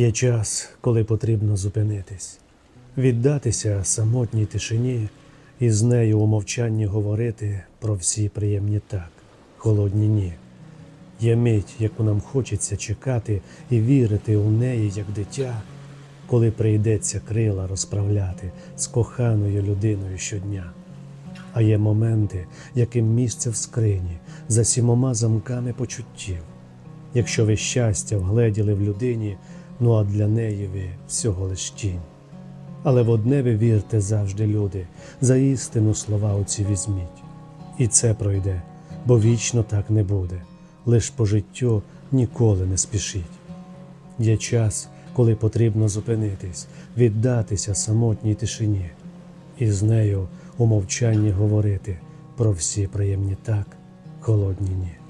Є час, коли потрібно зупинитись, віддатися самотній тишині і з нею у мовчанні говорити про всі приємні так, холодні ні. Є мить, яку нам хочеться чекати і вірити у неї, як дитя, коли прийдеться крила розправляти з коханою людиною щодня. А є моменти, яким місце в скрині за сімома замками почуттів. Якщо ви щастя вгледіли в людині, ну а для неї ви всього лиш тінь. Але в одне ви вірте завжди, люди, за істину слова оці візьміть. І це пройде, бо вічно так не буде, лиш по життю ніколи не спішіть. Є час, коли потрібно зупинитись, віддатися самотній тишині, і з нею у мовчанні говорити про всі приємні так, холодні ні.